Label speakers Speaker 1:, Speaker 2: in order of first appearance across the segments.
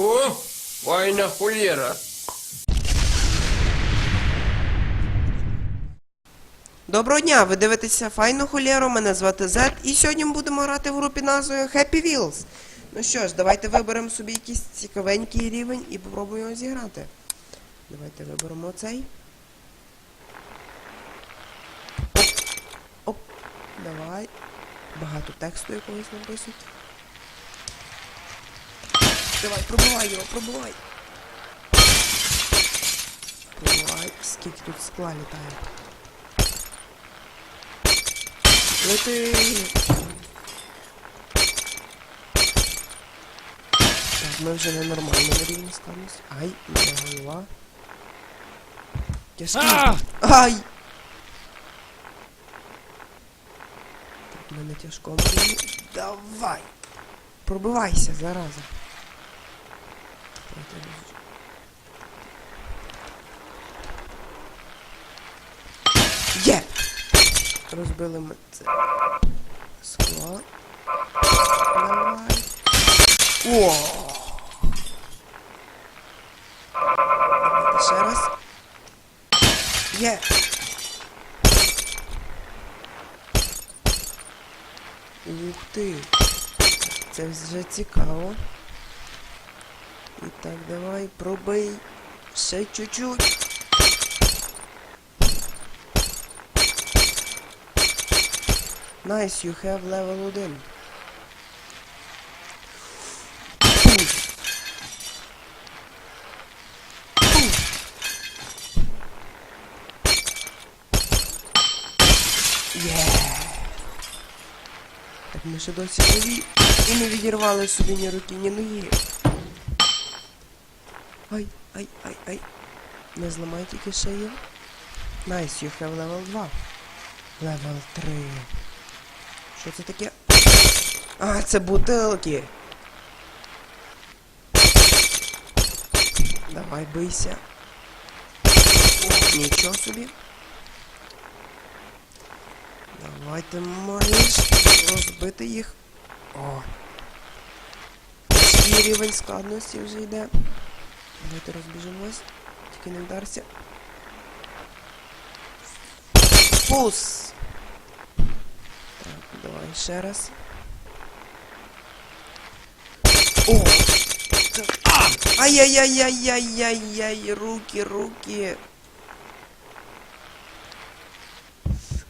Speaker 1: О, файна холєра.
Speaker 2: Доброго дня! Ви дивитеся Файну Холєру, мене звати Зет, і сьогодні ми будемо грати в групі назвою Happy Wheels. Ну що ж, давайте виберемо собі якийсь цікавенький рівень і попробуємо його зіграти. Давайте виберемо цей. Оп, давай. Багато тексту якогось написано. Давай, пробивай його, пробивай. Пробивай, скільки тут скла літає. Лети. Так, ми вже на нормальному рівні складності. Ай, моя голова. Тяжкий. Ай! Так, на тяжкому рівні. Давай! Пробивайся, зараза. Є! Розбили ми це скло. Давай. О! Ще раз. Є! Ух ти! Це вже цікаво. І так, давай, пробий. Ще чуть-чуть. Nice, you have level 1. Є! Так ми ще досі живі і не відірвали собі ні руки, ні ноги. Ай, ай, ай, ай. Не зламай тільки шию. Nice, you have level 2. Level 3. Що це таке? А, це бутилки. Давай бийся. Нічого собі. Давай ти можеш розбити їх. О. Свій рівень складності вже йде. Давайте розбіжимось. Тільки не вдарся. Пус! Так, давай ще раз. О! Так. А! Ай-яй-яй-яй-яй-яй, руки, руки.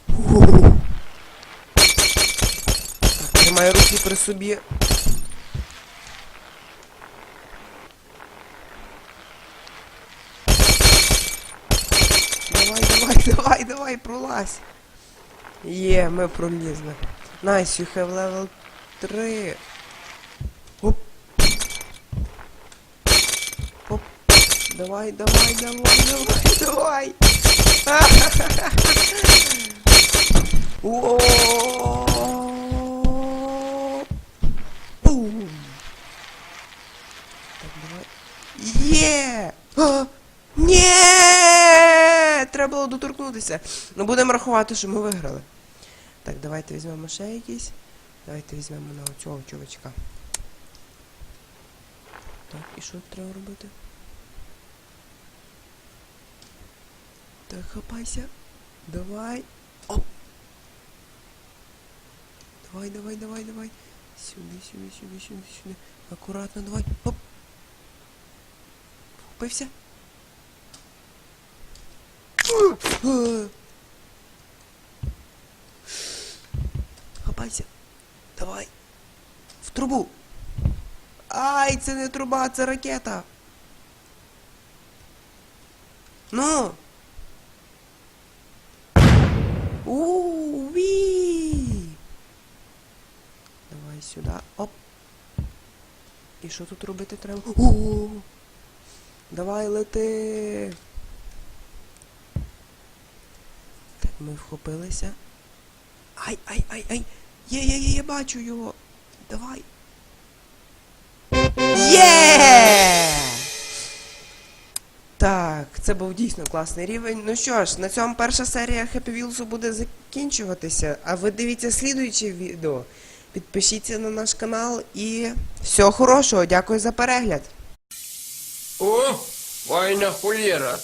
Speaker 2: Фу. Так, тримай руки при собі. Давай, давай, давай, пролазь. Є, ми пролізли. Nice, you have level 3. Оп. Оп. Давай, давай, давай, давай, давай. Бум. Так, давай. Є! А! Треба було доторкнутися. Ну будемо рахувати, що ми виграли. Так, давайте візьмемо ще якісь. Давайте візьмемо на цього чувачка. Так, і що треба робити? Так, хапайся. Давай. Оп. Давай, давай, давай, давай. Сюди, сюди, сюди, сюди, сюди. Акуратно, давай. Оп. Вхопився. Хапайся. Давай. В трубу. Ай, це не труба, це ракета. Ну. У-ві. Давай сюди. Оп. І що тут робити треба? У. Давай лети. Так, ми вхопилися. Ай, ай, ай, ай. Є, є, є, я бачу його. Давай. Є! Так, це був дійсно класний рівень. Ну що ж, на цьому перша серія Happy Wheels буде закінчуватися. А ви дивіться слідуюче відео. Підпишіться на наш канал і всього хорошого. Дякую за перегляд.
Speaker 1: О, файна холєра.